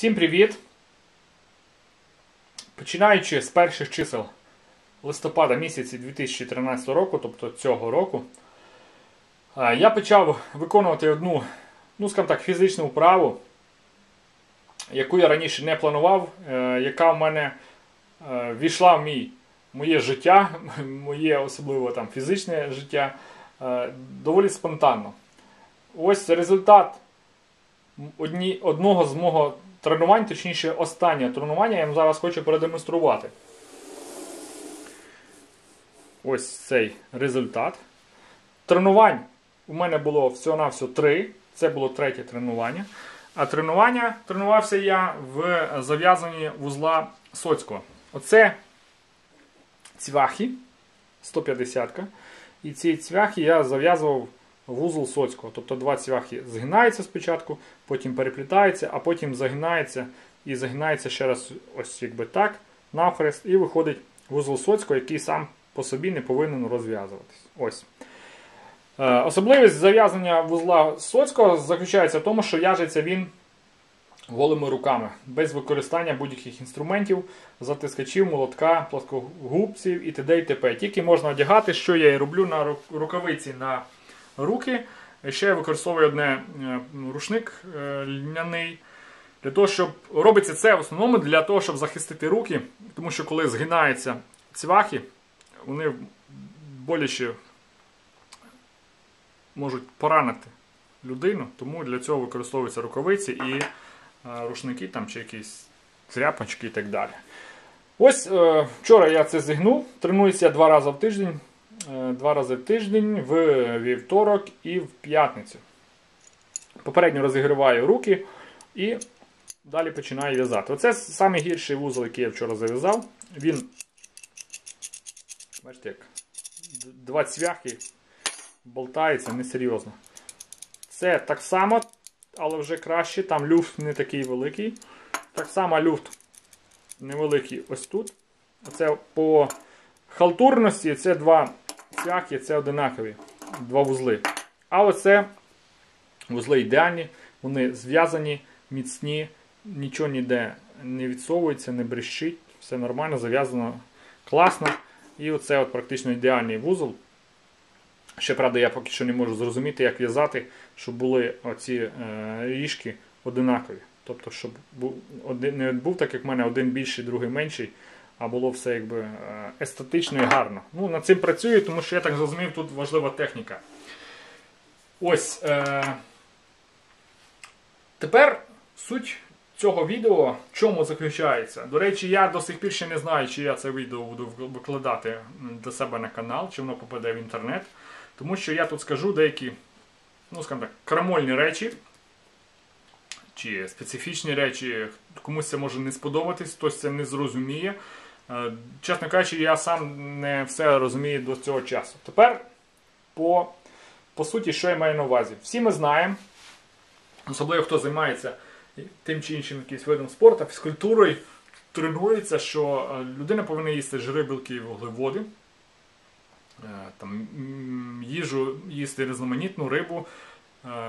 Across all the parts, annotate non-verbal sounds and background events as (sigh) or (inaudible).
Всім привіт! Починаючи з перших чисел листопада місяці 2013 року, тобто цього року, е, я почав виконувати одну, ну скажімо так, фізичну вправу, яку я раніше не планував, е, яка в мене е, війшла в мій, моє життя, (laughs) моє особливо там фізичне життя доволі спонтанно. Ось результат одні, одного з мого тренувань, точніше, останнє тренування, я вам зараз хочу продемонструвати. Ось цей результат. Тренувань у мене було всього-навсього три. Це було третє тренування. А тренування тренувався я в зав'язанні вузла Соцького. Оце цвяхи 150 ка І ці цвяхи я зав'язував вузол Соцького. Тобто два цвяхи згинаються спочатку, потім переплітаються, а потім загинаються і загинається ще раз ось якби так, навхрест, і виходить вузол Соцького, який сам по собі не повинен розв'язуватись. Ось. Е, особливість зав'язання вузла Соцького заключається в тому, що в'яжеться він голими руками, без використання будь-яких інструментів, затискачів, молотка, плоскогубців і т.д. і т.п. Тільки можна одягати, що я і роблю на рукавиці на руки. Ще я використовую одне е, рушник е, льняний. Для того, щоб Робиться це в основному для того, щоб захистити руки, тому що коли згинаються цвяхи, вони боляче можуть поранити людину, тому для цього використовуються рукавиці і е, рушники там, чи якісь тряпочки і так далі. Ось вчора я це зігнув, тренуюся два рази в тиждень. Е, два рази в тиждень в вівторок і в п'ятницю. Попередньо розігріваю руки і далі починаю в'язати. Оце найгірший вузол, який я вчора зав'язав. Він, бачите, як два цвяхи болтається несерйозно. Це так само, але вже краще. Там люфт не такий великий. Так само люфт невеликий ось тут. Оце по халтурності це два цвяхи це одинакові два вузли. А оце вузли ідеальні, вони зв'язані, міцні, нічого ніде не відсовується, не брещить, все нормально, зав'язано класно. І оце от практично ідеальний вузол. Ще правда, я поки що не можу зрозуміти, як в'язати, щоб були оці е, ріжки одинакові. Тобто, щоб не був так, як в мене один більший, другий менший а було все якби е, естетично і гарно. Ну, Над цим працюю, тому що я так зрозумів, тут важлива техніка. Ось. Е- Тепер суть цього відео в чому заключається. До речі, я до сих пір ще не знаю, чи я це відео буду викладати до себе на канал, чи воно попаде в інтернет. Тому що я тут скажу деякі, ну, скажімо так, крамольні речі. Чи специфічні речі, комусь це може не сподобатись, хтось це не зрозуміє. Е, чесно кажучи, я сам не все розумію до цього часу. Тепер, по по суті, що я маю на увазі? Всі ми знаємо, особливо хто займається тим чи іншим якимось видом спорту, фізкультурою, тренується, що е, людина повинна їсти жири, білки і вуглеводи, е, там, їжу їсти різноманітну рибу.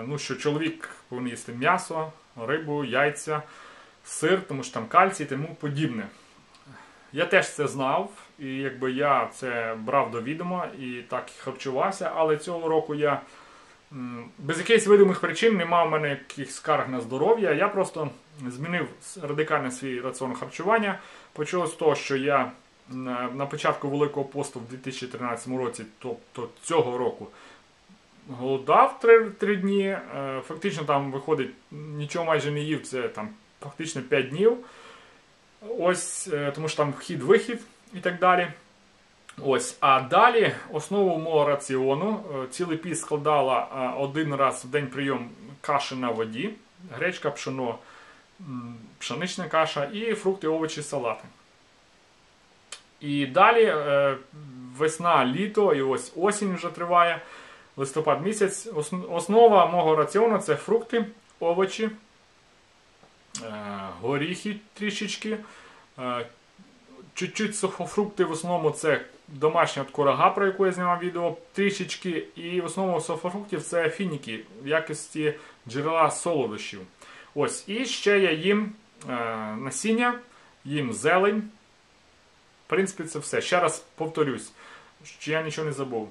Ну, що Чоловік повинен їсти м'ясо, рибу, яйця, сир, тому що там кальцій тому подібне. Я теж це знав, і якби я це брав до відома і так харчувався, але цього року я без якихось видимих причин не мав мене якихось скарг на здоров'я. Я просто змінив радикально свій раціон харчування. Почалося з того, що я на початку Великого посту в 2013 році, тобто цього року, голодав 3, 3 дні. Е, фактично там виходить, нічого майже не їв, це там фактично 5 днів. Ось, е, тому що там вхід-вихід і так далі. Ось, А далі основу мого раціону е, цілий піс складала е, один раз в день прийом каші на воді, гречка, пшено, пшенична каша і фрукти, овочі, салати. І далі весна, літо, і ось осінь вже триває, листопад місяць. Основа мого раціону це фрукти, овочі. Е, горіхи трішечки. Е, чуть-чуть сухофрукти, в основному це домашня курага, про яку я знімав відео, трішечки. І в основному сухофруктів це фініки в якості джерела солодощів. Ось, І ще я їм е, насіння, їм зелень. В принципі, це все. Ще раз повторюсь, що я нічого не забув.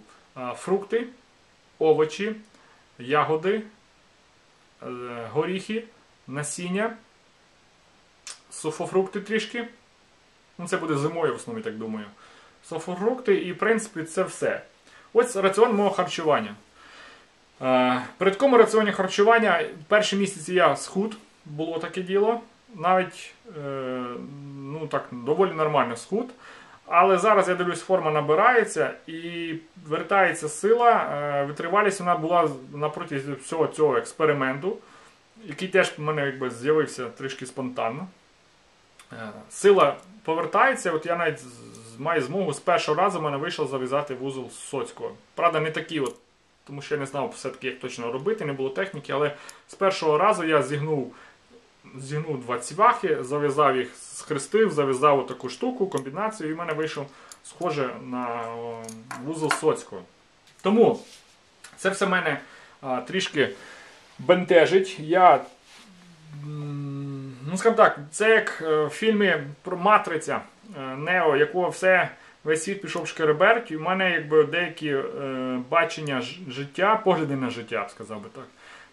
Фрукти, овочі, ягоди, е, горіхи, насіння, суфофрукти трішки. Ну, це буде зимою, в основному, так думаю. Суфофрукти і, в принципі, це все. Ось раціон мого харчування. Е, При такому раціоні харчування перші місяці я схуд, було таке діло. Навіть е, ну, так, доволі нормально схуд. Але зараз я дивлюсь, форма набирається і вертається сила. Е, Витривалість вона була на всього цього експерименту, який теж в мене якби з'явився трішки спонтанно. Е, Сила повертається, от я навіть маю змогу з першого разу в мене вийшло зав'язати вузол соцького. Правда, не такий от, тому що я не знав все-таки, як точно робити, не було техніки, але з першого разу я зігнув, зігнув два цвяхи, зав'язав їх, схрестив, зав'язав таку штуку, комбінацію, і в мене вийшов схоже на вузол соцького. Тому це все мене а, трішки бентежить. Я Ну, скажімо так, це як е, в фільмі про Матриця е, Нео, якого все весь світ пішов шкереберть, і в мене якби деякі е, бачення життя, погляди на життя, сказав би так,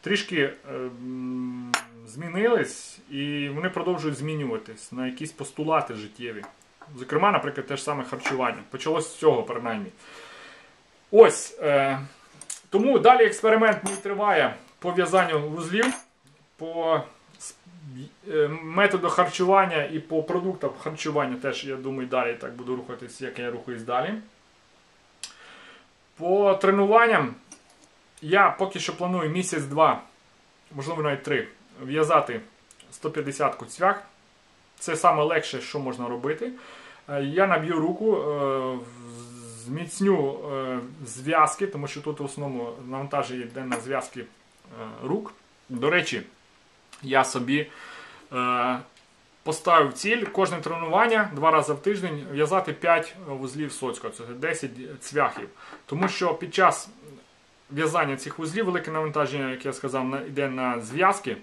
трішки змінились, і вони продовжують змінюватись на якісь постулати життєві. Зокрема, наприклад, те ж саме харчування. Почалось з цього, принаймні. Ось. Е, тому далі експеримент мій триває по в'язанню вузлів, по методу харчування і по продуктам харчування теж, я думаю, далі так буду рухатись, як я рухаюсь далі. По тренуванням я поки що планую місяць-два, можливо навіть три, в'язати 150-ку цвях. Це саме легше, що можна робити. Е, Я наб'ю руку, е, зміцню е, зв'язки, тому що тут в основному навантаження на зв'язки е, рук. До речі, я собі е, поставив ціль кожне тренування два рази в тиждень в'язати 5 вузлів соцька, це 10 цвяхів. Тому що під час в'язання цих вузлів велике навантаження, як я сказав, йде на зв'язки.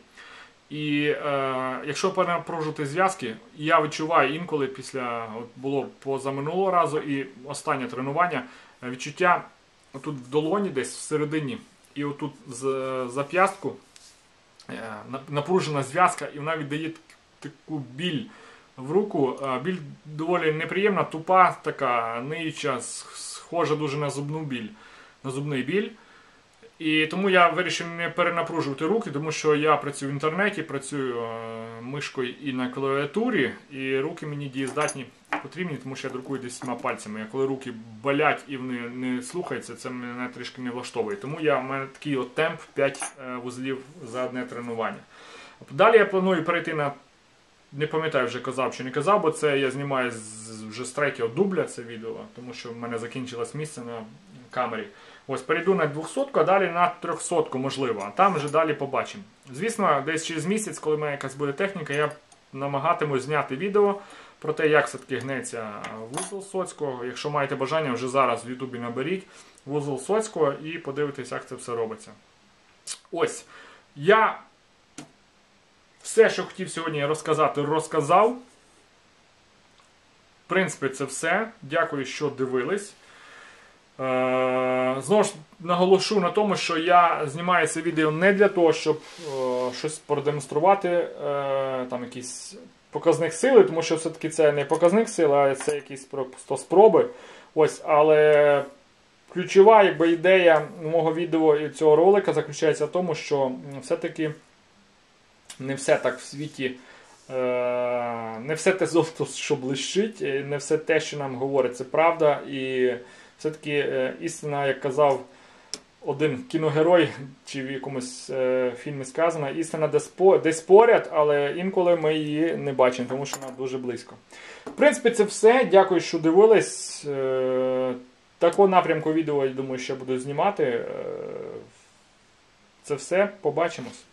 І е, якщо перенапружити зв'язки, я відчуваю інколи після от було позаминулого разу і останнє тренування е, відчуття отут в долоні, десь всередині, і отут з зап'ястку е, на- напружена зв'язка, і вона віддає таку біль в руку. Е, Біль доволі неприємна, тупа, така ниюча, схожа дуже на зубну біль, на зубний біль. І тому я вирішив не перенапружувати руки, тому що я працюю в інтернеті, працюю е, мишкою і на клавіатурі, і руки мені дієздатні потрібні, тому що я друкую десятьма пальцями. А коли руки болять і вони не слухаються, це мене трішки не влаштовує. Тому я, в мене такий от темп 5 е, вузлів за одне тренування. Далі я планую перейти на. Не пам'ятаю, вже казав чи не казав, бо це я знімаю з, вже з третього дубля це відео, тому що в мене закінчилось місце на камері. Ось перейду на 200, а далі на 300, можливо. А там вже далі побачимо. Звісно, десь через місяць, коли в мене якась буде техніка, я намагатимусь зняти відео про те, як все-таки гнеться вузол Соцького. Якщо маєте бажання, вже зараз в Ютубі наберіть вузол Соцького і подивитесь, як це все робиться. Ось. Я все, що хотів сьогодні розказати, розказав. В принципі, це все. Дякую, що дивились. Е, Знову ж наголошу на тому, що я знімаю це відео не для того, щоб е, щось продемонструвати, е, там якийсь показник сили, тому що все-таки це не показник сили, а це якісь просто спроби. Ось, але ключова якби, ідея мого відео і цього ролика заключається в тому, що все-таки не все так в світі. е, Не все те золото, що блищить, не все те, що нам говорить, це правда. І все-таки е, істина, як казав один кіногерой, чи в якомусь е, фільмі сказано, істина десь, десь поряд, але інколи ми її не бачимо, тому що вона дуже близько. В принципі, це все. Дякую, що дивились. Е, Такого напрямку відео, я думаю, ще буду знімати. Е, Це все. Побачимось.